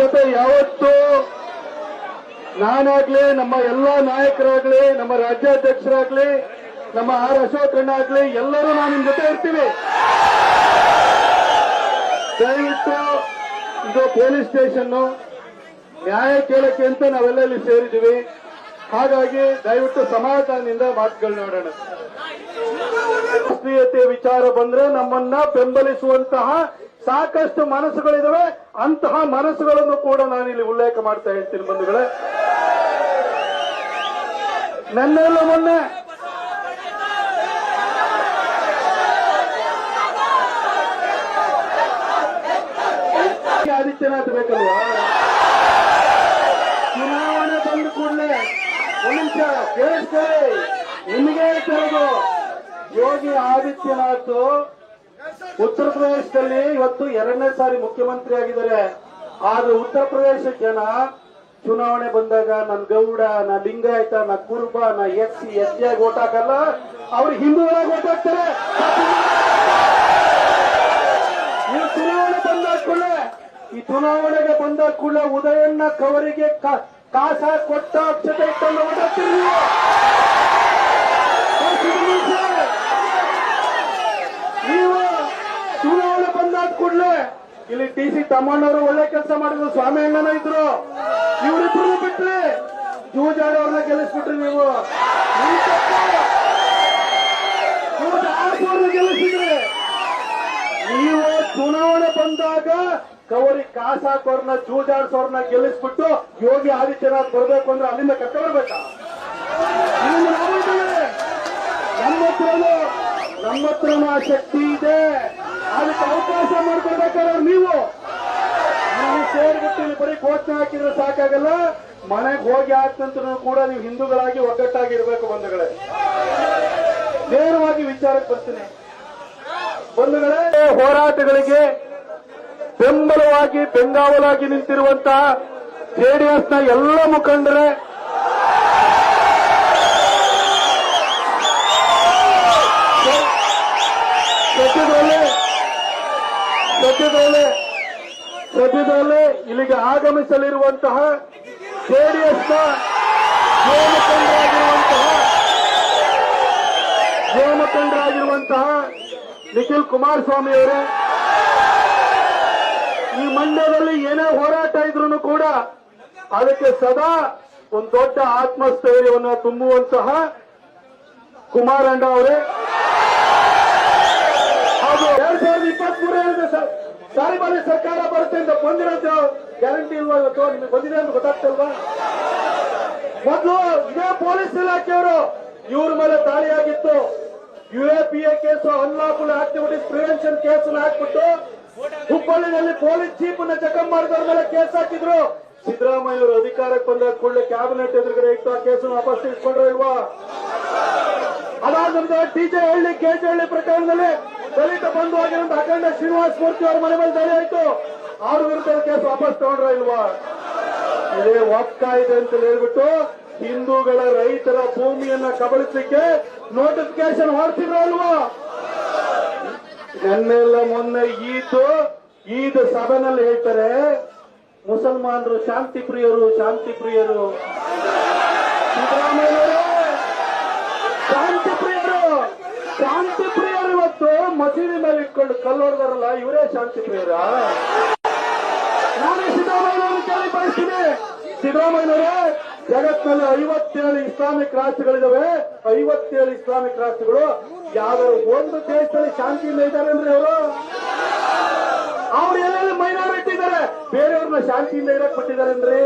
ಜೊತೆ ಯಾವತ್ತೂ ನಾನಾಗ್ಲಿ, ನಮ್ಮ ಎಲ್ಲಾ ನಾಯಕರಾಗ್ಲಿ, ನಮ್ಮ ರಾಜ್ಯಾಧ್ಯಕ್ಷರಾಗ್ಲಿ, ನಮ್ಮ ಆರ್ ಅಶೋಕಣ್ಣ ಆಗ್ಲಿ ಎಲ್ಲರೂ ನಾನು ನಿಮ್ ಜೊತೆ ಇರ್ತೀವಿ ದಯವಿಟ್ಟು ಇದು ಪೊಲೀಸ್ ಸ್ಟೇಷನ್ ನ್ಯಾಯ ಕೇಳಕ್ಕೆ ಅಂತ ನಾವೆಲ್ಲ ಇಲ್ಲಿ ಸೇರಿದ್ದೀವಿ. ಹಾಗಾಗಿ ದಯವಿಟ್ಟು ಸಮಾಧಾನದಿಂದ ಮಾತುಗಳನ್ನಾಡೋಣ ರಾಷ್ಟ್ರೀಯತೆ ವಿಚಾರ ಬಂದ್ರೆ ನಮ್ಮನ್ನ ಬೆಂಬಲಿಸುವಂತಹ ಸಾಕಷ್ಟು ಮನಸ್ಸುಗಳಿದಾವೆ. ಅಂತಹ ಮನಸ್ಸುಗಳನ್ನು ಕೂಡ ನಾನು ಇಲ್ಲಿ ಉಲ್ಲೇಖ ಮಾಡ್ತಾ ಹೇಳ್ತೀನಿ ಬಂಧುಗಳೇ. ನೆನ್ನೆಲ್ಲ ಮೊನ್ನೆ ಆದಿತ್ಯನಾಥ್ ಬೇಕಲ್ವಾ? ಚುನಾವಣೆ ಬಂದ ಕೂಡಲೇ ನಿಮಿಷ, ಕೇಳಿಸ್ಕೊಳ್ಳಿ. ನಿಮಗೆ ಹೇಳ್ತಿರೋದು ಯೋಗಿ ಆದಿತ್ಯನಾಥ್ ಉತ್ತರ ಪ್ರದೇಶದಲ್ಲಿ ಇವತ್ತು ಎರಡನೇ ಸಾರಿ ಮುಖ್ಯಮಂತ್ರಿ ಆಗಿದ್ದಾರೆ. ಆದ್ರೆ ಉತ್ತರ ಪ್ರದೇಶ ಜನ ಚುನಾವಣೆ ಬಂದಾಗ ನನ್ ಗೌಡ, ನಾ ಲಿಂಗಾಯತ, ನಾ ಕುರುಬ, ನಾ ಎಸ್ ಸಿ, ಎಸ್ ಟಿ ಆಗಿ ಓಟ್ ಹಾಕಲ್ಲ. ಅವ್ರು ಹಿಂದೂಗಳಾಗಿ ಓಟ್ ಹಾಕ್ತಾರೆ. ಈ ಚುನಾವಣೆ ಬಂದ ಕೂಡಲೇ, ಈ ಚುನಾವಣೆಗೆ ಬಂದ ಕೂಡಲೇ ಉದಯಣ್ಣ ಕವರಿಗೆ ಕಾಸ ಕೊಟ್ಟ ಅಕ್ಷತೆ ಇಟ್ಟನ್ನು ಓಟ್ ಹಾಕ್ತೀರಿ ನೀವು. ನೀವು ಚುನಾವಣೆ ಬಂದಾದ ಕೂಡಲೇ ಇಲ್ಲಿ ಟಿ ಸಿ ತಮ್ಮಣ್ಣವರು ಒಳ್ಳೆ ಕೆಲಸ ಮಾಡಿದ್ರು, ಸ್ವಾಮಿ ಅಣ್ಣನ ಇದ್ರು. ಇವರಿಬ್ರು ಬಿಟ್ರಿ. ಜೂಜಾಡವ್ರನ್ನ ಗೆಲ್ಲಿಸ್ಬಿಟ್ರಿ ನೀವು. ನೀವು ಚುನಾವಣೆ ಬಂದಾಗ ಕವರಿ ಕಾಸು ಹಾಕೋರ್ನ ಜೂಜಾಡ್ಸೋರ್ನ ಗೆಲ್ಲಿಸ್ಬಿಟ್ಟು ಯೋಗಿ ಆದಿತ್ಯನಾಥ್ ಬರ್ಬೇಕು ಅಂದ್ರೆ ಅಲ್ಲಿಂದ ಕಟ್ಟ ನಮ್ಮ ಹತ್ರನೂ ಆ ಶಕ್ತಿ ಇದೆ. ಅದಕ್ಕೆ ಅವಕಾಶ ಮಾಡ್ಕೊಡ್ಬೇಕಾದ್ರೆ ನೀವು. ನೀವು ಸೇರ್ಬಿಟ್ಟು ಬರೀ ಘೋಷಣೆ ಹಾಕಿದ್ರೆ ಸಾಕಾಗಲ್ಲ. ಮನೆಗೆ ಹೋಗಿ ಆಗ್ತಂತ ಕೂಡ ನೀವು ಹಿಂದೂಗಳಾಗಿ ಒಗ್ಗಟ್ಟಾಗಿರ್ಬೇಕು ಬಂಧುಗಳೇ. ನೇರವಾಗಿ ವಿಚಾರಕ್ಕೆ ಬರ್ತೀನಿ. ಬಂಧುಗಳೇ, ಹೋರಾಟಗಳಿಗೆ ಬೆಂಬಲವಾಗಿ, ಬೆಂಗಾವಲಾಗಿ ನಿಂತಿರುವಂತಹ ಜೆಡಿಎಸ್ನ ಎಲ್ಲ ಮುಖಂಡರೇ. ಸದ್ಯದಲ್ಲೇ ಸದ್ಯದಲ್ಲೇ ಸದ್ಯದಲ್ಲೇ ಇಲ್ಲಿಗೆ ಆಗಮಿಸಲಿರುವಂತಹ ಜೆಡಿಎಸ್ನ ಯುವ ಮುಖಂಡರಾಗಿರುವಂತಹ ಯುವ ಮುಖಂಡರಾಗಿರುವಂತಹ ನಿಖಿಲ್ ಕುಮಾರಸ್ವಾಮಿ ಅವರು ಈ ಮಂಡ್ಯದಲ್ಲಿ ಏನೇ ಹೋರಾಟ ಇದ್ರೂ ಕೂಡ ಅದಕ್ಕೆ ಸದಾ ಒಂದು ದೊಡ್ಡ ಆತ್ಮಸ್ಥೈರ್ಯವನ್ನು ತುಂಬುವಂತಹ ಕುಮಾರಣ್ಣ ಅವರೇ. ಹಾಗೂ ಎರಡ್ ಸಾವಿರದ ಇಪ್ಪತ್ತ್ ಮೂರನೇ ಸಾರಿ ಬಾರಿ ಸರ್ಕಾರ ಬರುತ್ತೆ ಅಂತ ಬಂದಿರೋದು ಗ್ಯಾರಂಟಿ ಇಲ್ವಾ ಇವತ್ತು? ನಿಮ್ಗೆ ಬಂದಿದೆ ಅಂತ ಗೊತ್ತಾಗ್ತಲ್ವಾ? ಮೊದಲು ಇದೇ ಪೊಲೀಸ್ ಇಲಾಖೆಯವರು ಇವ್ರ ಮೇಲೆ ದಾಳಿಯಾಗಿತ್ತು U A P A case unlawful activities prevention case ಹಾಕ್ಬಿಟ್ಟು ಹುಬ್ಬಳ್ಳಿನಲ್ಲಿ ಪೊಲೀಸ್ ಚೀಫ್ನ ಚೆಕಪ್ ಮಾಡಿದವ್ರ ಮೇಲೆ ಕೇಸ್ ಹಾಕಿದ್ರು. ಸಿದ್ದರಾಮಯ್ಯ ಅವರು ಅಧಿಕಾರಕ್ಕೆ ಬಂದ ಕೂಡಲೇ ಕ್ಯಾಬಿನೆಟ್ ಎದುರುಗಡೆ ಇಟ್ಟು ಆ ಕೇಸನ್ನು ವಾಪಸ್ ತಿಳಿಸ್ಕೊಂಡ್ರು ಇಲ್ವಾ? ಅದಾದ ನಂತರ ಟಿಜೆ ಹಳ್ಳಿ ಕೆಜೆ ಹಳ್ಳಿ ಪ್ರಕರಣದಲ್ಲಿ ದಲಿತ ಬಂಧು ಆಗಿರುವಂತಹ ಅಖಂಡ ಶ್ರೀನಿವಾಸ ಮೂರ್ತಿ ಅವರ ಮನೆ ಮೇಲೆ ದಾಳಿ ಆಯ್ತು ಅವ್ರ ವಿರುದ್ಧ ಕೇಸ್ ವಾಪಸ್ ತಗೊಂಡ್ರ ಇಲ್ವಾ? ಇದೇ ಒಪ್ತಾ ಇದೆ ಅಂತ ಹೇಳ್ಬಿಟ್ಟು ಹಿಂದೂಗಳ ರೈತರ ಭೂಮಿಯನ್ನ ಕಬಳಿಸಲಿಕ್ಕೆ ನೋಟಿಫಿಕೇಶನ್ ಹೊರಟಿದ್ರ ಅಲ್ವಾ ನೆನ್ನೆಲ್ಲ ಮೊನ್ನೆ ಈದು, ಈದ್ ಸಭೆನಲ್ಲಿ ಹೇಳ್ತಾರೆ, ಮುಸಲ್ಮಾನರು ಶಾಂತಿ ಪ್ರಿಯರು ಶಾಂತಿ ಪ್ರಿಯರು. ಸಿದ್ದರಾಮಯ್ಯ ಶಾಂತಿ ಪ್ರಿಯರು, ಶಾಂತಿ ಮಸೀದಿ ಮೇಲೆ ಇಟ್ಕೊಂಡು ಕಲ್ಲೋಡ್ದಾರಲ್ಲ ಇವರೇ ಶಾಂತಿ ಪ್ರಿಯರ. ನಾನು ಸಿದ್ದರಾಮಯ್ಯ ಕೇಳಿ ಬಯಸ್ತೀನಿ ಸಿದ್ದರಾಮಯ್ಯವರೇ ಜಗತ್ತಿನಲ್ಲಿ ಐವತ್ತೇಳು ಇಸ್ಲಾಮಿಕ್ ರಾಷ್ಟ್ರಗಳಿದಾವೆ. ಐವತ್ತೇಳು ಇಸ್ಲಾಮಿಕ್ ರಾಷ್ಟ್ರಗಳು. ಯಾವ್ದಾದ್ರು ಒಂದು ದೇಶದಲ್ಲಿ ಶಾಂತಿಯಿಂದ ಇದ್ದಾರೆ ಅಂದ್ರೆ ಅವರು ಅವ್ರು ಎಲ್ಲೆಲ್ಲಿ ಮೈನಾರಿಟಿ ಇದ್ದಾರೆ? ಬೇರೆಯವ್ರನ್ನ ಶಾಂತಿಯಿಂದ ಇರಕ್ ಅಂದ್ರೆ?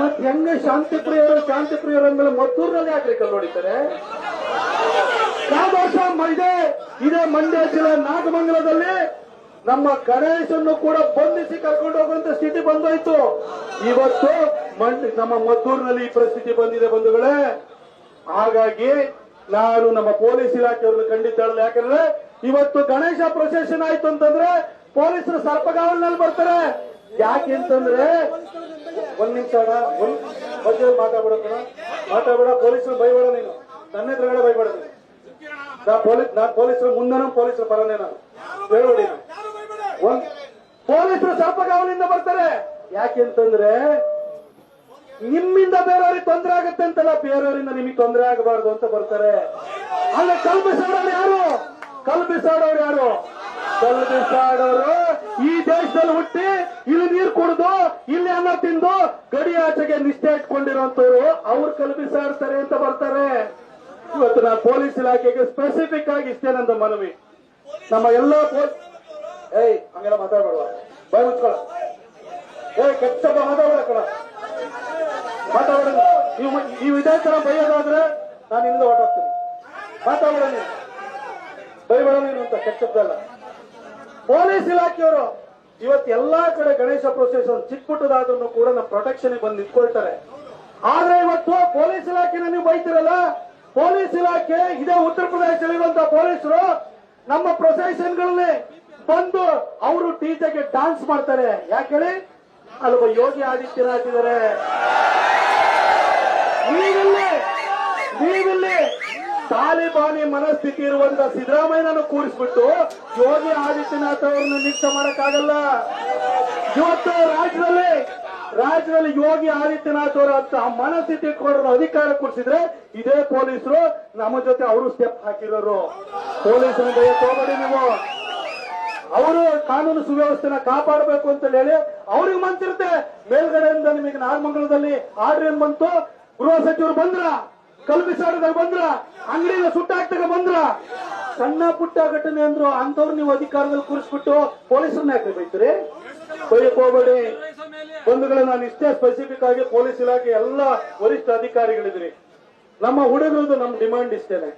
ಮತ್ ಹೆಂಗೆ ಶಾಂತಿ ಪ್ರಿಯರು ಶಾಂತಿ ಪ್ರಿಯರು ಅಂದ್ಮೇಲೆ ಮದ್ದೂರ್ನಲ್ಲಿ ಯಾಕ್ರಿ ಕಲ್ಲು ಹೊಡಿತಾರೆ? ವರ್ಷ ಇದೇ ಮಂಡ್ಯ ಜಿಲ್ಲೆ ನಾಗಮಂಗಲದಲ್ಲಿ ನಮ್ಮ ಗಣೇಶನ್ನು ಕೂಡ ಬಂಧಿಸಿ ಕರ್ಕೊಂಡು ಹೋಗುವಂತ ಸ್ಥಿತಿ ಬಂದೋಯ್ತು. ಇವತ್ತು ನಮ್ಮ ಮದ್ದೂರಿನಲ್ಲಿ ಈ ಪರಿಸ್ಥಿತಿ ಬಂದಿದೆ ಬಂಧುಗಳೇ. ಹಾಗಾಗಿ ನಾನು ನಮ್ಮ ಪೊಲೀಸ್ ಇಲಾಖೆಯವ್ರನ್ನ ಖಂಡಿತ ಯಾಕಂದ್ರೆ ಇವತ್ತು ಗಣೇಶ ಪ್ರೊಸೆಷನ್ ಆಯ್ತು ಅಂತಂದ್ರೆ ಪೊಲೀಸರು ಸರ್ಪಗಾವಲಿನಲ್ಲಿ ಬರ್ತಾರೆ. ಯಾಕೆ ಅಂತಂದ್ರೆ ಒಂದ್ ನಿಮಿಷ ಒಂದ್ ಮಧ್ಯೆ ಮಾತಾಡ್ಬೇಡ ಮಾತಾಡ್ಬೇಡ, ಪೊಲೀಸರು ಬೈಬೇಡ ನೀನು. ನನ್ನ ಎದುರುಗಡೆ ಬೈಬೇಡ ನಾ ಪೊಲೀಸ್ ನಾ ಪೊಲೀಸರು ಮುಂದೆನೂ ಪೊಲೀಸರು ಪರನೇ ನಾನು. ಹೇಳಿ ಪೊಲೀಸರು ಒಂದ್ ಪೊಲೀಸರು ಬರ್ತಾರೆ. ಯಾಕೆಂತಂದ್ರೆ ನಿಮ್ಮಿಂದ ಬೇರೆಯವ್ರಿಗೆ ತೊಂದರೆ ಆಗುತ್ತೆ ಅಂತಲ್ಲ, ಬೇರೆಯವರಿಂದ ನಿಮಗೆ ತೊಂದರೆ ಆಗಬಾರ್ದು ಅಂತ ಬರ್ತಾರೆ. ಅಲ್ಲ ಕಲ್ಪಿಸಾಡೋರು ಯಾರು? ಕಲ್ಪಿಸಾಡೋರು ಯಾರು? ಕಲ್ಪಿಸಾಡೋರು ಈ ದೇಶದಲ್ಲಿ ಹುಟ್ಟಿ ಇಲ್ಲಿ ನೀರು ಕುಡಿದು, ಇಲ್ಲಿ ಅನ್ನ ತಿಂದು ಗಡಿ ಆಚೆಗೆ ನಿಷ್ಠೆ ಇಟ್ಕೊಂಡಿರುವಂತವ್ರು ಅವ್ರು ಕಲ್ಪಿಸಾಡ್ತಾರೆ ಅಂತ ಬರ್ತಾರೆ. ಇವತ್ತು ನಾನು ಪೊಲೀಸ್ ಇಲಾಖೆಗೆ ಸ್ಪೆಸಿಫಿಕ್ ಆಗಿ ಇಷ್ಟೇ ನಂದು ಮನವಿ. ನಮ್ಮ ಎಲ್ಲ ಏಯ್, ಹಂಗೆಲ್ಲ ಮಾತಾಡ್ಬೇಡ ಬಾಯ್ ಮುಚ್ಕೊಳ ಏಯ್, ಕೆಟ್ಟ ಮಾತಾಡ್ಬೇಡ ಕಣ. ಮಾತಾಡೋಣ ನೀವು ನೀವು ಇದೇ ತರ ಬೈಯೋದಾದ್ರೆ ನಾನು ಇಲ್ಲಿಂದ ಹೊರಟೋಗ್ತೀನಿ. ಮಾತಾಡೋಣ ನೀವು ಬೈಬೇಡ ನೀನು ಅಂತ ಕೆಟ್ಟದ್ದಲ್ಲ ಪೊಲೀಸ್ ಇಲಾಖೆಯವರು ಇವತ್ತು ಎಲ್ಲಾ ಕಡೆ ಗಣೇಶ ಪ್ರೊಸೆಷನ್ ಚಿಕ್ಕ ಪುಟ್ಟದಾದ್ರೂ ಕೂಡ ನಮ್ಮ ಪ್ರೊಟೆಕ್ಷನ್ ಬಂದು ನಿಂತ್ಕೊಳ್ತಾರೆ. ಆದ್ರೆ ಇವತ್ತು ಪೊಲೀಸ್ ಇಲಾಖೆನ ನೀವು ಬೈತಿರಲ್ಲ? ಪೊಲೀಸ್ ಇಲಾಖೆ, ಇದೇ ಉತ್ತರ ಪ್ರದೇಶದಲ್ಲಿರುವಂತಹ ಪೊಲೀಸರು, ನಮ್ಮ ಪ್ರೊಸೆಷನ್ಗಳಲ್ಲಿ ಬಂದು ಅವರು ಟೀಚರ್ಗೆ ಡಾನ್ಸ್ ಮಾಡ್ತಾರೆ. ಯಾಕೆ ಹೇಳಿ? ಅಲ್ಲೊಬ್ಬ ಯೋಗಿ ಆದಿತ್ಯನಾಥ್ ಇದ್ದಾರೆ ನೀವಿಲ್ಲಿ ನೀವಿಲ್ಲಿ ತಾಲಿಬಾನಿ ಮನಸ್ಥಿತಿ ಇರುವಂತ ಸಿದ್ದರಾಮಯ್ಯನನ್ನು ಕೂರಿಸ್ಬಿಟ್ಟು ಯೋಗಿ ಆದಿತ್ಯನಾಥ್ ಅವರನ್ನು ನಿರೀಕ್ಷೆ ಮಾಡಕ್ಕಾಗಲ್ಲ. ಇವತ್ತು ರಾಜ್ಯದಲ್ಲಿ ರಾಜ್ಯದಲ್ಲಿ ಯೋಗಿ ಆದಿತ್ಯನಾಥ್ ಅವರ ಮನಸ್ಥಿತಿ ಕೊಡೋರು ಅಧಿಕಾರ ಕೊಡಿಸಿದ್ರೆ ಇದೇ ಪೊಲೀಸರು ನಮ್ಮ ಜೊತೆ ಅವರು ಸ್ಟೆಪ್ ಹಾಕಿರೋರು. ಪೊಲೀಸರು ಹೋಗಬೇಡಿ ನೀವು. ಅವರು ಕಾನೂನು ಸುವ್ಯವಸ್ಥೆನ ಕಾಪಾಡಬೇಕು ಅಂತ ಹೇಳಿ ಅವ್ರಿಗೆ ಮಂತಿರುತ್ತೆ ಮೇಲ್ಗಡೆಯಿಂದ ನಿಮಗೆ ನಾಗಮಂಗಲದಲ್ಲಿ ಆರ್ಡರ್ ಏನ್ ಬಂತು? ಗೃಹ ಸಚಿವರು ಬಂದ್ರ? ಕಲ್ಪಿಸಾಡದಾಗ ಬಂದ್ರ? ಅಂಗಡಿಯಿಂದ ಸುಟ್ಟಾಕ್ದಾಗ ಬಂದ್ರ? ಸಣ್ಣ ಪುಟ್ಟ ಘಟನೆ ಅಂದ್ರು ಅಂತವ್ರು ನೀವು ಅಧಿಕಾರದಲ್ಲಿ ಕೂರಿಸ್ಬಿಟ್ಟು ಪೊಲೀಸರನ್ನ ಯಾಕೆ ಬೈತೀರಿ? ಬೈಕ್ ಹೋಗ್ಬೇಡಿ. ಬಂಧುಗಳು ನಾನು ಇಷ್ಟೇ ಸ್ಪೆಸಿಫಿಕ್ ಆಗಿ ಪೊಲೀಸ್ ಇಲಾಖೆ ಎಲ್ಲ ವರಿಷ್ಠ ಅಧಿಕಾರಿಗಳಿದ್ರಿ ನಮ್ಮ ಹುಡುಗರದ್ದು ನಮ್ ಡಿಮಾಂಡ್ ಇಷ್ಟೇನೆ.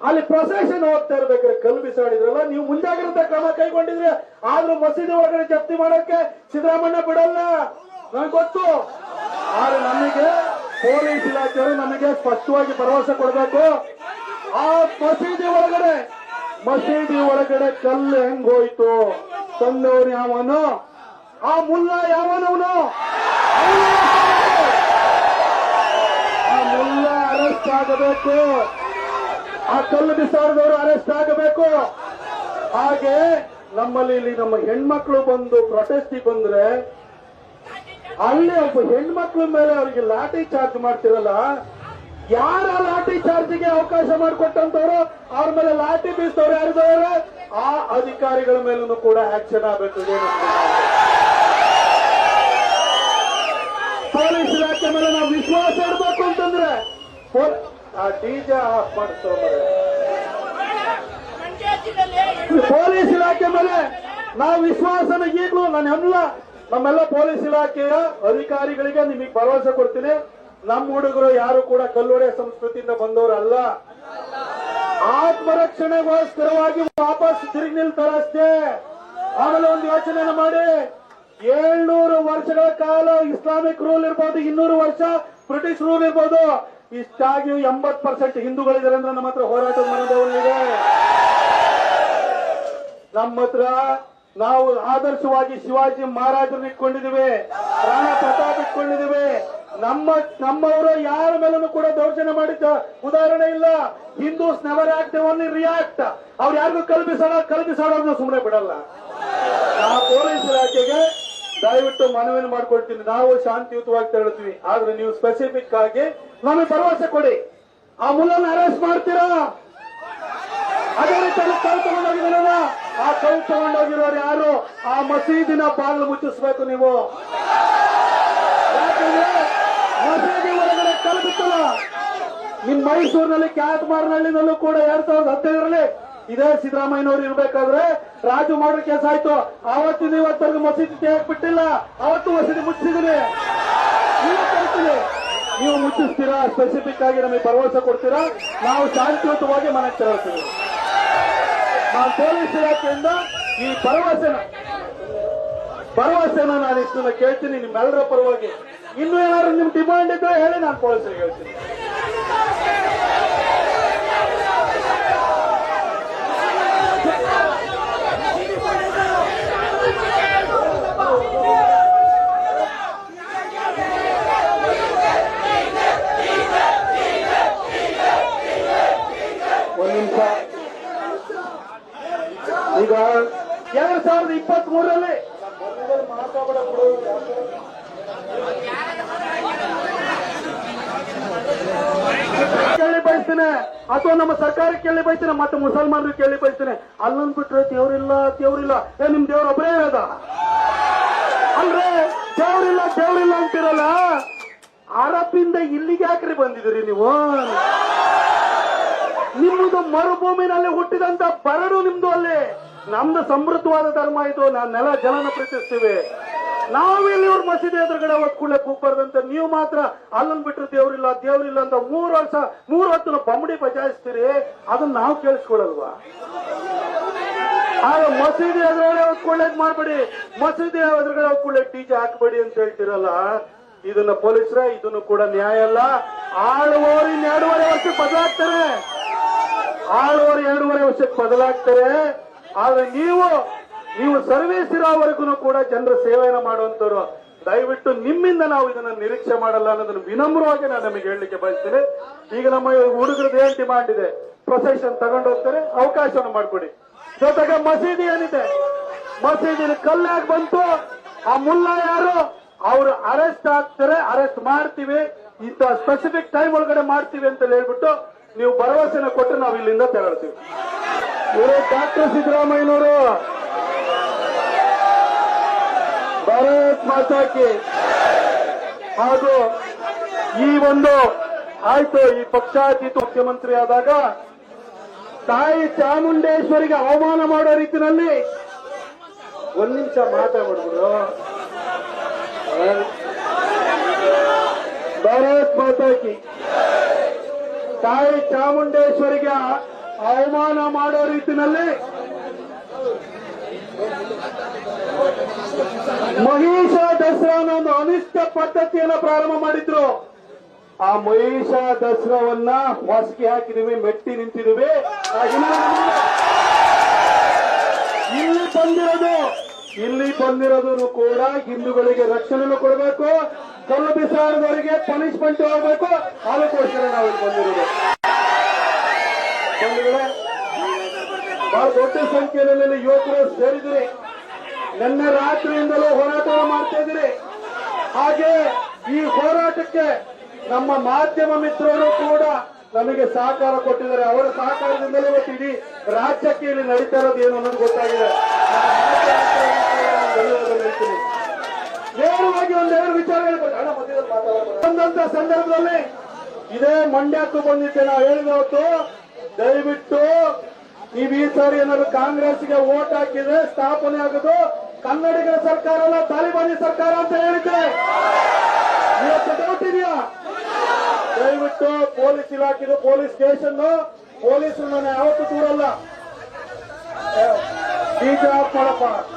ಅಲ್ಲಿ ಪ್ರೊಸೆಷನ್ ಹೋಗ್ತಾ ಇರ್ಬೇಕಾದ್ರೆ ಕಲ್ಲು ಬಿಸಾಡಿದ್ರಲ್ಲ, ನೀವು ಮುಂಜಾಗ್ರತಾ ಕ್ರಮ ಕೈಗೊಂಡಿದ್ರೆ ಆದ್ರೂ ಮಸೀದಿ ಒಳಗಡೆ ಜಪ್ತಿ ಮಾಡಕ್ಕೆ ಸಿದ್ದರಾಮಣ್ಣ ಬಿಡಲ್ಲ. ನನಗೆ ಗೊತ್ತು. ಆದ್ರೆ ನಮಗೆ ಪೊಲೀಸ್ ಇಲಾಖೆಯವರು ನಮಗೆ ಸ್ಪಷ್ಟವಾಗಿ ಭರವಸೆ ಕೊಡಬೇಕು. ಆ ಮಸೀದಿ ಒಳಗಡೆ ಮಸೀದಿ ಒಳಗಡೆ ಕಲ್ಲು ಹೆಂಗ್ ಹೋಯ್ತು? ತಂದವ್ರು ಯಾವನು? ಆ ಮುಲ್ಲ ಯಾವನವನು? ಆ ಮುಲ್ಲ ಅರೆಸ್ಟ್ ಆಗಬೇಕು. ಆ ಕಲ್ಲು ಬಿಸಾಡಿದವರು ಅರೆಸ್ಟ್ ಆಗಬೇಕು. ಹಾಗೆ ನಮ್ಮಲ್ಲಿ ಇಲ್ಲಿ ನಮ್ಮ ಹೆಣ್ಮಕ್ಳು ಬಂದು ಪ್ರೊಟೆಸ್ಟ್ ಬಂದ್ರೆ, ಅಲ್ಲಿ ಒಬ್ಬ ಹೆಣ್ಮಕ್ಳ ಮೇಲೆ ಅವರಿಗೆ ಲಾಠಿ ಚಾರ್ಜ್ ಮಾಡ್ತಿರಲ್ಲ, ಯಾರ ಲಾಠಿ ಚಾರ್ಜ್ಗೆ ಅವಕಾಶ ಮಾಡಿಕೊಟ್ಟಂತವ್ರು, ಅವ್ರ ಮೇಲೆ ಲಾಠಿ ಬೀಸ್ತವ್ರು ಯಾರಿದವರು? ಆ ಅಧಿಕಾರಿಗಳ ಮೇಲೂ ಕೂಡ ಆಕ್ಷನ್ ಆಗಬೇಕು. ಪೊಲೀಸ್ ಇಲಾಖೆ ಮೇಲೆ ನಾವು ವಿಶ್ವಾಸ ಇಡಬೇಕು ಅಂತಂದ್ರೆ ಆ ಡಿಜೆ ಆಫ್ ಪೊಲೀಸ್ ಇಲಾಖೆ ಮೇಲೆ ನಾವು ವಿಶ್ವಾಸನ ಈಗಲೂ ನಾನು ಎಲ್ಲ ನಮ್ಮೆಲ್ಲ ಪೊಲೀಸ್ ಇಲಾಖೆಯ ಅಧಿಕಾರಿಗಳಿಗೆ ನಿಮಗೆ ಭರವಸೆ ಕೊಡ್ತೀನಿ. ನಮ್ಮ ಹುಡುಗರು ಯಾರು ಕೂಡ ಕಲ್ಲೊಡೆ ಸಂಸ್ಕೃತಿಯಿಂದ ಬಂದವರಲ್ಲ. ಆತ್ಮರಕ್ಷಣೆಗೋಸ್ಕರವಾಗಿ ವಾಪಸ್ ತಿರುಗಿ ನಿಲ್ತಾರಷ್ಟೇ. ಆಮೇಲೆ ಒಂದು ಯೋಚನೆ ಮಾಡಿ. ಏಳ್ನೂರು ವರ್ಷಗಳ ಕಾಲ ಇಸ್ಲಾಮಿಕ್ ರೂಲ್ ಇರ್ಬೋದು, ಇನ್ನೂರು ವರ್ಷ ಬ್ರಿಟಿಷ್ ರೂಲ್ ಇರ್ಬೋದು. ಇಷ್ಟಾಗಿ ಎಂಬತ್ ಪರ್ಸೆಂಟ್ ಹಿಂದೂಗಳಿದ್ದಾರೆ ಅಂದ್ರೆ ನಮ್ಮ ಹತ್ರ ಹೋರಾಟದ ಮನೋಭಾವನೆ ನಮ್ಮ ಹತ್ರ ನಾವು ಆದರ್ಶವಾಗಿ ಶಿವಾಜಿ ಮಹಾರಾಜರನ್ನ ಇಟ್ಕೊಂಡಿದ್ದೀವಿ, ರಾಣ ಪ್ರತಾಪ್ ಇಟ್ಕೊಂಡಿದ್ದೀವಿ. ನಮ್ಮ, ನಮ್ಮವರ ಯಾರ ಮೇಲೂ ಕೂಡ ದೌರ್ಜನ್ಯ ಮಾಡಿದ್ದ ಉದಾಹರಣೆ ಇಲ್ಲ. Hindus never act only react ಅವ್ರು ಯಾರಿಗೂ ಕಲ್ಪಿಸೋಣ ಕಲ್ಪಿಸೋಣ ಸುಮ್ಮನೆ ಬಿಡಲ್ಲ. ಆ ಪೊಲೀಸ್ ಇಲಾಖೆಗೆ ದಯವಿಟ್ಟು ಮನವಿಯನ್ನು ಮಾಡ್ಕೊಳ್ತೀನಿ. ನಾವು ಶಾಂತಿಯುತವಾಗಿ ತೆರಳುತ್ತೀವಿ. ಆದ್ರೆ ನೀವು ಸ್ಪೆಸಿಫಿಕ್ ಆಗಿ ನಮಗೆ ಭರವಸೆ ಕೊಡಿ. ಆ ಮುಲ್ಲನ್ನು ಅರೆಸ್ಟ್ ಮಾಡ್ತೀರಾ? ಅದೇ ರೀತಿಯಲ್ಲಿ ಕೈ ಆ ಕೈ ತಗೊಂಡೋಗಿರೋರು ಯಾರು? ಆ ಮಸೀದಿನ ಬಾಗಿಲು ಮುಚ್ಚಿಸ್ಬೇಕು ನೀವು. ಮಸೀದಿ ಒಳಗಡೆ ಕಲ್ಪಿಸಲ್ಲ ನಿಮ್ ಮೈಸೂರಿನಲ್ಲಿ ಕ್ಯಾಟ್ಮಾರ್ನಳ್ಳಿನಲ್ಲೂ ಕೂಡ ಎರಡ್ ಸಾವಿರದ ಹದಿನೈದರಲ್ಲಿ ಇದೇ ಸಿದ್ದರಾಮಯ್ಯನವ್ರು ಇರ್ಬೇಕಾದ್ರೆ ರಾಜು ಮಾಡೋ ಕೆಲಸ ಆಯ್ತು. ಆವತ್ತಿನ ಇವತ್ತರೆಗೂ ಮಸೀದಿ ತೆಗೆಯಕ್ ಬಿಟ್ಟಿಲ್ಲ. ಅವತ್ತು ಮಸೀದಿ ಮುಚ್ಚಿದ್ದೀನಿ ನೀವು ನೀವು ಮುಚ್ಚಿಸ್ತೀರಾ? ಸ್ಪೆಸಿಫಿಕ್ ಆಗಿ ನಮಗೆ ಭರವಸೆ ಕೊಡ್ತೀರಾ? ನಾವು ಶಾಂತಿಯುತವಾಗಿ ಮನೆಗೆ ತೆರಳ್ತೀವಿ. ನಾನು ಪೊಲೀಸ್ ಇಲಾಖೆಯಿಂದ ಈ ಭರವಸೆನ ಭರವಸೆನ ನಾನು ಇಷ್ಟನ್ನ ಕೇಳ್ತೀನಿ. ನಿಮ್ಮೆಲ್ಲರ ಪರವಾಗಿ. ಇನ್ನು ಏನಾದ್ರು ನಿಮ್ ಡಿಮಾಂಡ್ ಇದ್ರೆ ಹೇಳಿ ನಾನು ಪೊಲೀಸರಿಗೆ ಹೇಳ್ತೀನಿ. ಈಗ ಎರಡ್ ಸಾವಿರದ ಇಪ್ಪತ್ತ್ ಕೇಳಿ ಬಯಸ್ತೇನೆ. ಅಥವಾ ನಮ್ಮ ಸರ್ಕಾರ ಕೇಳಿ ಬಯಸ್ತೇನೆ, ಮತ್ತೆ ಮುಸಲ್ಮಾನರು ಕೇಳಿ ಬಯಸ್ತೇನೆ. ಅಲ್ಲೊಂದು ಬಿಟ್ರೆ ದೇವ್ರಿಲ್ಲ ದೇವ್ರಿಲ್ಲ. ಏ, ನಿಮ್ ದೇವ್ರ ಒಬ್ಬರೇ ಇರೋದ? ಅಂದ್ರೆ ದೇವ್ರಿಲ್ಲ ದೇವ್ರಿಲ್ಲ ಅಂತಿರಲ್ಲ? ಅರಬಿಂದ ಇಲ್ಲಿಗೆ ಯಾಕ್ರಿ ಬಂದಿದ್ರಿ ನೀವು? ನಿಮ್ಮದು ಮರುಭೂಮಿನಲ್ಲಿ ಹುಟ್ಟಿದಂತ ಬರಡು ನಿಮ್ದು ಅಲ್ಲಿ. ನಮ್ದು ಸಮೃದ್ಧವಾದ ಧರ್ಮ ಇದು. ನಾವು ನೆಲ ಜಲನ ಪ್ರೀತಿಸ್ತೀವಿ ನಾವಿಲ್ಲಿ ಇವ್ರ ಮಸೀದಿ ಎದುರುಗಡೆ ಒತ್ಕೊಳ್ಳೆ ಕೂಗ್ಬಾರ್ದಂತ. ನೀವು ಮಾತ್ರ ಅಲ್ಲನ್ ಬಿಟ್ಟರು ದೇವ್ರಿಲ್ಲ ದೇವ್ರಿಲ್ಲ ಅಂತ ಮೂರು ವರ್ಷ, ಮೂರು ಹೊತ್ತು ಬಮ್ಮಡಿ ಬಜಾಯಿಸ್ತೀರಿ. ಅದನ್ನ ನಾವು ಕೇಳಿಸ್ಕೊಳಲ್ವಾ ಆಗ ಮಸೀದಿ ಎದುರುಗಡೆ ಒತ್ಕೊಳ್ಳೇದ್ ಮಾಡ್ಬೇಡಿ. ಮಸೀದಿ ಎದುರುಗಡೆ ಒತ್ಕೊಳ್ಳೆ ಟೀಚೆ ಹಾಕ್ಬೇಡಿ ಅಂತ ಹೇಳ್ತಿರಲ್ಲ? ಇದನ್ನ ಪೊಲೀಸ್ರ, ಇದನ್ನು ಕೂಡ ನ್ಯಾಯ ಅಲ್ಲ. ಆಳುವವರು ಇನ್ನು ಎರಡೂವರೆ ವರ್ಷಕ್ಕೆ ಬದಲಾಗ್ತಾರೆ. ಆಳುವವರು ಎರಡೂವರೆ ವರ್ಷಕ್ಕೆ ಬದಲಾಗ್ತಾರೆ. ಆದ್ರೆ ನೀವು ನೀವು ಸರ್ವಿಸ್ ಇರೋವರೆಗೂ ಕೂಡ ಜನರ ಸೇವೆಯನ್ನು ಮಾಡುವಂತವ್ರು ದಯವಿಟ್ಟು ನಿಮ್ಮಿಂದ ನಾವು ಇದನ್ನ ನಿರೀಕ್ಷೆ ಮಾಡಲ್ಲ ಅನ್ನೋದನ್ನ ವಿನಮ್ರವಾಗಿ ನಾನು ನಿಮಗೆ ಹೇಳಲಿಕ್ಕೆ ಬಯಸ್ತೇನೆ. ಈಗ ನಮ್ಮ ಹುಡುಗರದ್ದು ಏನ್ ಡಿಮಾಂಡ್ ಇದೆ ಪ್ರೊಸೆಷನ್ ತಗೊಂಡು ಹೋಗ್ತಾರೆ. ಅವಕಾಶವನ್ನು ಮಾಡ್ಕೊಡಿ. ಜೊತೆಗೆ ಮಸೀದಿ ಏನಿದೆ? ಮಸೀದಿ ಕಲ್ಲಾಗಿ ಬಂತು. ಆ ಮುಲ್ಲಾ ಯಾರು? ಅವರು ಅರೆಸ್ಟ್ ಆಗ್ತಾರೆ. ಅರೆಸ್ಟ್ ಮಾಡ್ತೀವಿ. ಇಂಥ ಸ್ಪೆಸಿಫಿಕ್ ಟೈಮ್ ಒಳಗಡೆ ಮಾಡ್ತೀವಿ ಅಂತ ಹೇಳ್ಬಿಟ್ಟು ನೀವು ಭರವಸೆನ ಕೊಟ್ಟು ನಾವು ಇಲ್ಲಿಂದ ತೆರಳ್ತೀವಿ. ಇವರು ಡಾಕ್ಟರ್ ಸಿದ್ದರಾಮಯ್ಯನವರು. ಭಾರತ್ ಮಾತಾಕಿ ಹಾಗೂ ಈ ಒಂದು ಆಯ್ತು, ಈ ಪಕ್ಷಾತೀತ ಮುಖ್ಯಮಂತ್ರಿ ಆದಾಗ ತಾಯಿ ಚಾಮುಂಡೇಶ್ವರಿಗೆ ಅವಮಾನ ಮಾಡೋ ರೀತಿನಲ್ಲಿ ಒಂದ್ ನಿಮಿಷ ಮಾತಾಡ್ಬಿಡ್ಬಿಡು. ಭಾರತ್ ಮಾತಾಕಿ ತಾಯಿ ಚಾಮುಂಡೇಶ್ವರಿಗೆ ಅವಮಾನ ಮಾಡೋ ರೀತಿನಲ್ಲಿ ಮಹಿಷ ದಸರಾನ ಒಂದು ಅನಿಷ್ಟ ಪದ್ಧತಿಯನ್ನ ಪ್ರಾರಂಭ ಮಾಡಿದ್ರು. ಆ ಮಹಿಷ ದಸರಾವನ್ನ ಹೊಸಕಿ ಹಾಕಿದೀವಿ ಮೆಟ್ಟಿ ಹಿಂದೆ ಇಲ್ಲಿ ಬಂದಿರೋದು. ಇಲ್ಲಿ ಬಂದಿರೋದನ್ನು ಕೂಡ ಹಿಂದೂಗಳಿಗೆ ರಕ್ಷಣೆ ಕೊಡಬೇಕು. ಕಲ್ಲು ಬಿಸಾಡಿದವರಿಗೆ ಪನಿಷ್ಮೆಂಟ್ ಆಗಬೇಕು. ಅದಕ್ಕೋಸ್ಕರ ನಾವು ಇಲ್ಲಿ ಬಂದಿರೋದು. ಬಹಳ ದೊಡ್ಡ ಸಂಖ್ಯೆಯಲ್ಲಿ ಯುವಕರು ಸೇರಿದಿರಿ ನಿನ್ನೆ ರಾತ್ರಿಯಿಂದಲೂ ಹೋರಾಟ ಮಾಡ್ತಾ ಇದ್ದೀರಿ. ಹಾಗೆ ಈ ಹೋರಾಟಕ್ಕೆ ನಮ್ಮ ಮಾಧ್ಯಮ ಮಿತ್ರರು ಕೂಡ ನಮಗೆ ಸಹಕಾರ ಕೊಟ್ಟಿದ್ದಾರೆ. ಅವರ ಸಹಕಾರದಿಂದಲೇ ಇವತ್ತು ಇಡೀ ರಾಜ್ಯಕ್ಕೆ ಇಲ್ಲಿ ನಡೀತಾ ಇರೋದು ಏನು ಅನ್ನೋದು ಗೊತ್ತಾಗಿದೆ. ನೇರವಾಗಿ ಒಂದೆರಡು ವಿಚಾರ ಹೇಳ್ಬೇಕು. ಬಂದಂತ ಸಂದರ್ಭದಲ್ಲಿ ಇದೇ ಮಂಡ್ಯಕ್ಕೂ ಬಂದಿದ್ದೆ. ನಾವು ಹೇಳಿದ ದಯವಿಟ್ಟು ನೀವು ಈ ಸಾರಿ ಏನಾದ್ರು ಕಾಂಗ್ರೆಸ್ಗೆ ವೋಟ್ ಹಾಕಿದ್ರೆ ಸ್ಥಾಪನೆ ಆಗೋದು ಕನ್ನಡಿಗರ ಸರ್ಕಾರ ಅಲ್ಲ, ತಾಲಿಬಾನಿ ಸರ್ಕಾರ ಅಂತ ಹೇಳಿದ್ದೆ. ಇವತ್ತು ದಯವಿಟ್ಟು ಪೊಲೀಸ್ ಇಲಾಖೆದು, ಪೊಲೀಸ್ ಸ್ಟೇಷನ್ ಪೊಲೀಸರು ನಾನು ಯಾವತ್ತೂ ದೂರಲ್ಲ. ಬೀಜ ಆಫ್ ಮಾಡಪ್ಪ